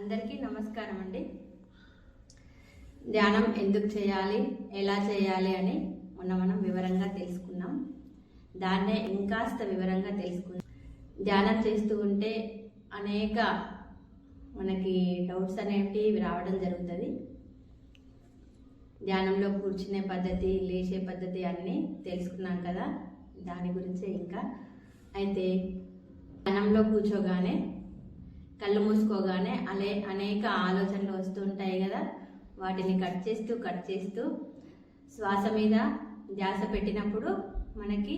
అందరికీ నమస్కారం అండి. ధ్యానం ఎందుకు చేయాలి? ఎలా చేయాలి అని మొన్న మనం వివరంగా తెలుసుకున్నాం. దాన్నే ఇంకాస్త వివరంగా తెలుసుకున్నాం ధ్యానం చేస్తూ ఉంటే అనేక మనకి డౌట్స్ అనేవి రావడం జరుగుతుంది. ధ్యానంలో కూర్చునే పద్ధతి లేచే పద్ధతి అన్నీ తెలుసుకున్నాం కదా. దాని గురించే ఇంకా. అయితే ధ్యానంలో కూర్చోగానే కళ్ళు మూసుకోగానే అలే అనేక ఆలోచనలు వస్తూ ఉంటాయి కదా. వాటిని కట్ చేస్తూ కట్ చేస్తూ శ్వాస మీద ధ్యాస పెట్టినప్పుడు మనకి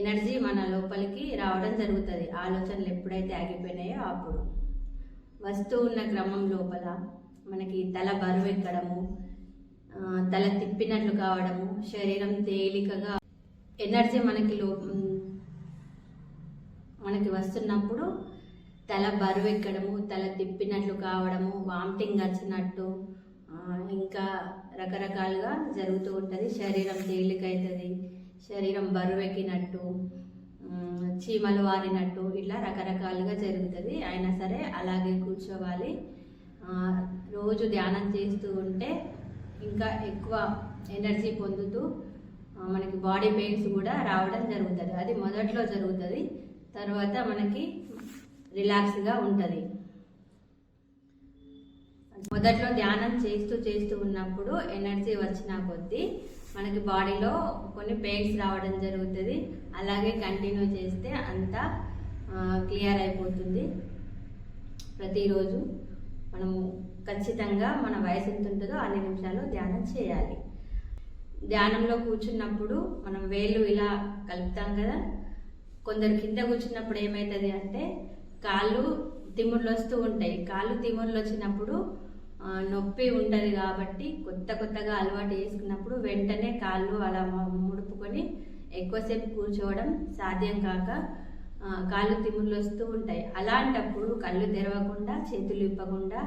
ఎనర్జీ మన లోపలికి రావడం జరుగుతుంది. ఆలోచనలు ఎప్పుడైతే ఆగిపోయినాయో అప్పుడు. వస్తూ ఉన్న క్రమం లోపల మనకి తల బరువు ఎక్కడము తల తిప్పినట్లు కావడము శరీరం తేలికగా ఎనర్జీ మనకి లో మనకి వస్తున్నప్పుడు తల బరువు ఎక్కడము తల తిప్పినట్లు కావడము వామిటింగ్ వచ్చినట్టు ఇంకా రకరకాలుగా జరుగుతూ ఉంటుంది. శరీరం తేలికవుతుంది శరీరం బరువు ఎక్కినట్టు చీమలు వారినట్టు ఇట్లా రకరకాలుగా జరుగుతుంది. అయినా సరే అలాగే కూర్చోవాలి. రోజు ధ్యానం చేస్తూ ఉంటే ఇంకా ఎక్కువ ఎనర్జీ పొందుతూ మనకి బాడీ పెయిన్స్ కూడా రావడం జరుగుతుంది. అది మొదట్లో జరుగుతుంది. తర్వాత మనకి రిలాక్స్గా ఉంటుంది. మొదట్లో ధ్యానం చేస్తూ చేస్తూ ఉన్నప్పుడు ఎనర్జీ వచ్చిన కొద్దీ మనకి బాడీలో కొన్ని పెయిన్స్ రావడం జరుగుతుంది. అలాగే కంటిన్యూ చేస్తే అంతా క్లియర్ అయిపోతుంది. ప్రతిరోజు మనము ఖచ్చితంగా మన వయసు ఎంత ఉంటుందో అన్ని నిమిషాలు ధ్యానం చేయాలి. ధ్యానంలో కూర్చున్నప్పుడు మనం వేళ్ళు ఇలా కలుపుతాం కదా? కొందరు కింద కూర్చున్నప్పుడు ఏమవుతుంది అంటే కాళ్ళు తిమ్ముళ్ళు వస్తూ ఉంటాయి. కాళ్ళు తిమ్ముళ్ళు వచ్చినప్పుడు నొప్పి ఉంటుంది కాబట్టి కొత్త కొత్తగా అలవాటు చేసుకున్నప్పుడు వెంటనే కాళ్ళు అలా ముడుపుకొని ఎక్కువసేపు కూర్చోవడం సాధ్యం కాక కాళ్ళు తిమ్ముళ్ళు వస్తూ ఉంటాయి. అలాంటప్పుడు కళ్ళు తెరవకుండా చేతులు ఇప్పకుండా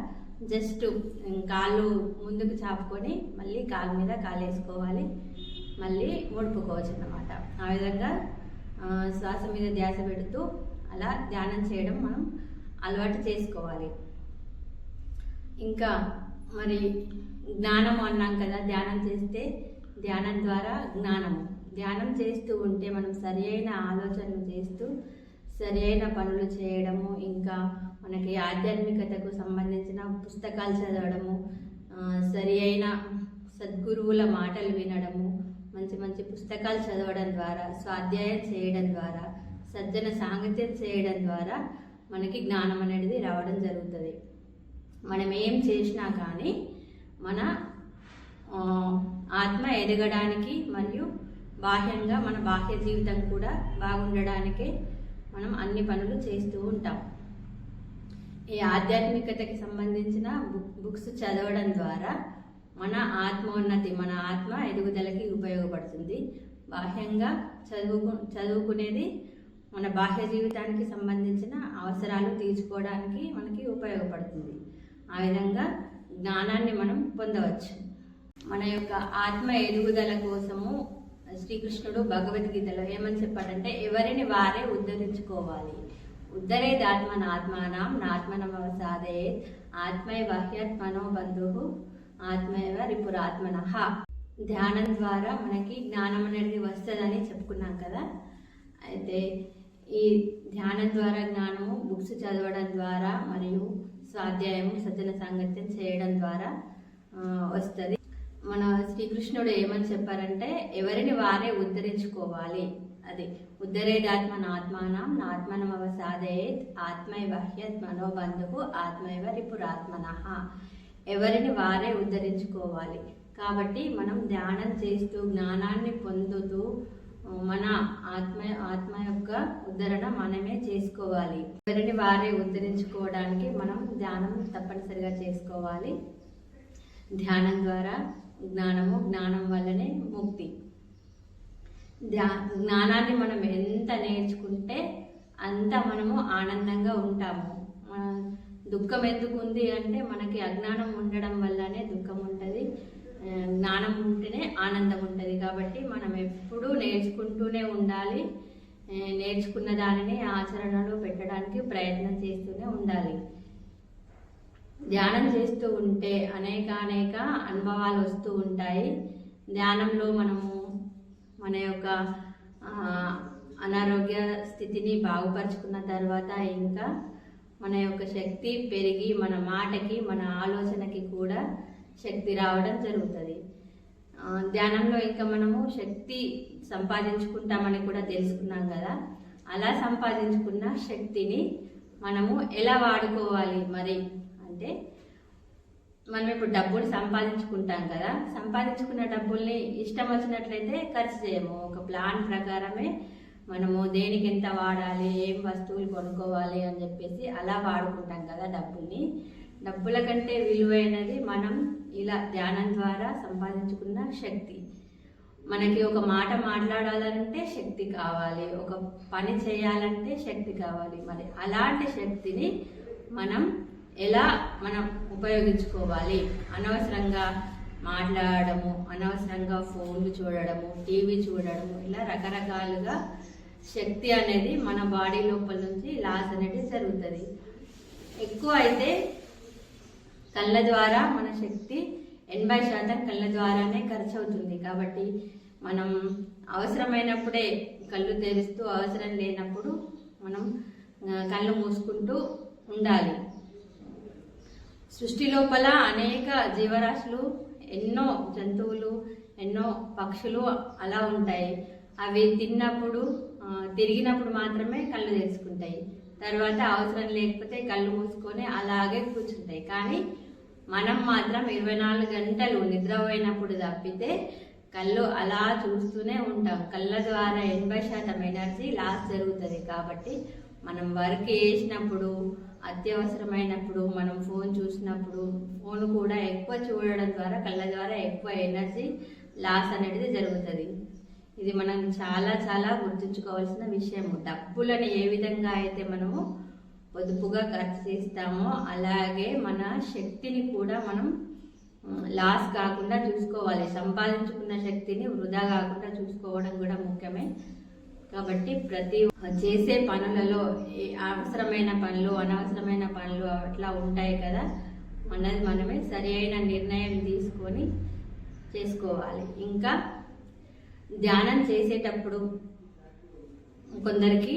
జస్ట్ కాళ్ళు ముందుకు చాపుకొని మళ్ళీ కాలు మీద కాలు వేసుకోవాలి మళ్ళీ ముడుపుకోవచ్చు అన్నమాట ఆ విధంగా శ్వాస మీద ధ్యాస పెడుతూ అలా ధ్యానం చేయడం మనం అలవాటు చేసుకోవాలి. ఇంకా మరి జ్ఞానం అన్నాం కదా ధ్యానం చేస్తే ధ్యానం ద్వారా జ్ఞానము ధ్యానం చేస్తూ ఉంటే మనం సరి అయిన ఆలోచనలు చేస్తూ సరి అయిన పనులు చేయడము ఇంకా మనకి ఆధ్యాత్మికతకు సంబంధించిన పుస్తకాలు చదవడము సరి అయిన సద్గురువుల మాటలు వినడము మంచి మంచి పుస్తకాలు చదవడం ద్వారా స్వాధ్యాయం చేయడం ద్వారా సజ్జన సాంగత్యం చేయడం ద్వారా మనకి జ్ఞానం అనేది రావడం జరుగుతుంది. మనం ఏం చేసినా కానీ మన ఆత్మ ఎదగడానికి మరియు బాహ్యంగా మన బాహ్య జీవితం కూడా బాగుండడానికే మనం అన్ని పనులు చేస్తూ ఉంటాం. ఈ ఆధ్యాత్మికతకి సంబంధించిన బుక్ బుక్స్ చదవడం ద్వారా మన ఆత్మోన్నతి మన ఆత్మ ఎదుగుదలకి ఉపయోగపడుతుంది. బాహ్యంగా చదువుకు చదువుకునేది మన బాహ్య జీవితానికి సంబంధించిన అవసరాలు తీర్చుకోవడానికి మనకి ఉపయోగపడుతుంది. ఆ విధంగా జ్ఞానాన్ని మనం పొందవచ్చు. మన యొక్క ఆత్మ ఎదుగుదల కోసము శ్రీకృష్ణుడు భగవద్గీతలో ఏమని చెప్పాడంటే ఎవరిని వారే ఉద్ధరించుకోవాలి. ఉద్ధరేదాత్మన ఆత్మానం నాత్మనమవసాదే ఆత్మయ బాహ్యాత్మనో బంధు ఆత్మైవ రిపురాత్మన. ధ్యానం ద్వారా మనకి జ్ఞానం అనేది వస్తుందని చెప్పుకున్నాం కదా. అయితే ఈ ధ్యానం ద్వారా జ్ఞానము బుక్స్ చదవడం ద్వారా మరియు స్వాధ్యాయము సజ్జన సాంగత్యం చేయడం ద్వారా వస్తుంది. మన శ్రీకృష్ణుడు ఏమని చెప్పారంటే ఎవరిని వారే ఉద్ధరించుకోవాలి. అది ఉద్ధరేదాత్మ నాత్మానం నాత్మనమవ సాధయేత్ ఆత్మైవహ్యత్ మనోబంధువు ఆత్మైవ రిపురాత్మన. ఎవరిని వారే ఉద్ధరించుకోవాలి. కాబట్టి మనం ధ్యానం చేస్తూ జ్ఞానాన్ని పొందుతూ మన ఆత్మ ఆత్మ యొక్క ఉద్ధరణ మనమే చేసుకోవాలి. ఎవరిని వారే ఉద్ధరించుకోవడానికి మనం ధ్యానం తప్పనిసరిగా చేసుకోవాలి. ధ్యానం ద్వారా జ్ఞానము జ్ఞానం వల్లనే ముక్తి. ధ్యా జ్ఞానాన్ని మనం ఎంత నేర్చుకుంటే అంత మనము ఆనందంగా ఉంటాము. దుఃఖం ఎందుకు ఉంది అంటే మనకి అజ్ఞానం ఉండడం వల్లనే దుఃఖం ఉంటుంది. జ్ఞానం ఉంటేనే ఆనందం ఉంటుంది. కాబట్టి మనం ఎప్పుడూ నేర్చుకుంటూనే ఉండాలి. నేర్చుకున్న దానిని ఆచరణలో పెట్టడానికి ప్రయత్నం చేస్తూనే ఉండాలి. ధ్యానం చేస్తూ ఉంటే అనేక అనేక అనుభవాలు వస్తూ ఉంటాయి. ధ్యానంలో మనము మన యొక్క అనారోగ్య స్థితిని బాగుపరుచుకున్న తర్వాత ఇంకా మన యొక్క శక్తి పెరిగి మన మాటకి మన ఆలోచనకి కూడా శక్తి రావడం జరుగుతుంది. ధ్యానంలో ఇంకా మనము శక్తి సంపాదించుకుంటామని కూడా తెలుసుకున్నాం కదా. అలా సంపాదించుకున్న శక్తిని మనము ఎలా వాడుకోవాలి మరి? అంటే మనం ఇప్పుడు డబ్బులు సంపాదించుకుంటాం కదా. సంపాదించుకున్న డబ్బుల్ని ఇష్టం వచ్చినట్లయితే ఖర్చు చేయము. ఒక ప్లాన్ ప్రకారమే మనము దేనికి ఎంత వాడాలి ఏం వస్తువులు కొనుక్కోవాలి అని చెప్పేసి అలా వాడుకుంటాం కదా డబ్బుల్ని. డబ్బుల కంటే విలువైనది మనం ఇలా ధ్యానం ద్వారా సంపాదించుకున్న శక్తి. మనకి ఒక మాట మాట్లాడాలంటే శక్తి కావాలి ఒక పని చేయాలంటే శక్తి కావాలి. మరి అలాంటి శక్తిని మనం ఎలా మనం ఉపయోగించుకోవాలి? అనవసరంగా మాట్లాడము అనవసరంగా ఫోన్లు చూడడము టీవీ చూడడము ఇలా రకరకాలుగా శక్తి అనేది మన బాడీ లోపల నుంచి లాస్ అనేది జరుగుతుంది. ఎక్కువ అయితే కళ్ళ ద్వారా మన శక్తి ఎనభై శాతం కళ్ళ ద్వారానే ఖర్చు అవుతుంది కాబట్టి మనం అవసరమైనప్పుడే కళ్ళు తెరుస్తూ అవసరం లేనప్పుడు మనం కళ్ళు మూసుకుంటూ ఉండాలి. సృష్టి లోపల అనేక జీవరాశులు ఎన్నో జంతువులు ఎన్నో పక్షులు అలా ఉంటాయి. అవి తిన్నప్పుడు తిరిగినప్పుడు మాత్రమే కళ్ళు తెరుచుకుంటాయి. తర్వాత అవసరం లేకపోతే కళ్ళు మూసుకొని అలాగే కూర్చుంటాయి. కానీ మనం మాత్రం ఇరవై నాలుగు గంటలు నిద్రపోయినప్పుడు తప్పితే కళ్ళు అలా చూస్తూనే ఉంటాం. కళ్ళ ద్వారా ఎనభై శాతం ఎనర్జీ లాస్ జరుగుతుంది కాబట్టి మనం వర్క్ చేసినప్పుడు అత్యవసరమైనప్పుడు మనం ఫోన్ చూసినప్పుడు ఫోన్ కూడా ఎక్కువ చూడడం ద్వారా కళ్ళ ద్వారా ఎక్కువ ఎనర్జీ లాస్ అనేది జరుగుతుంది. ఇది మనం చాలా చాలా గుర్తుంచుకోవాల్సిన విషయము. డబ్బులను ఏ విధంగా అయితే మనము పొదుపుగా ఖర్చు చేస్తామో అలాగే మన శక్తిని కూడా మనం లాస్ కాకుండా చూసుకోవాలి. సంపాదించుకున్న శక్తిని వృధా కాకుండా చూసుకోవడం కూడా ముఖ్యమే. కాబట్టి ప్రతి చేసే పనులలో అవసరమైన పనులు అనవసరమైన పనులు అట్లా ఉంటాయి కదా మనది మనమే సరి అయిన నిర్ణయం తీసుకొని చేసుకోవాలి. ఇంకా ధ్యానం చేసేటప్పుడు కొందరికి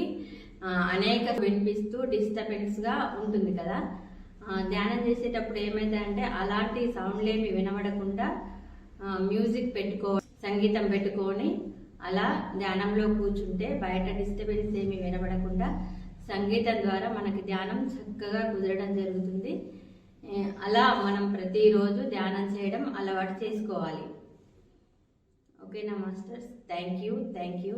అనేక వినిపిస్తూ డిస్టర్బెన్స్గా ఉంటుంది కదా. ధ్యానం చేసేటప్పుడు ఏమైందంటే అలాంటి సౌండ్లు ఏమి వినబడకుండా మ్యూజిక్ పెట్టుకో సంగీతం పెట్టుకొని అలా ధ్యానంలో కూర్చుంటే బయట డిస్టర్బెన్స్ ఏమి వినబడకుండా సంగీతం ద్వారా మనకి ధ్యానం చక్కగా కుదరడం జరుగుతుంది. అలా మనం ప్రతిరోజు ధ్యానం చేయడం అలవాటు చేసుకోవాలి. ఓకేనా masters? Thank you thank you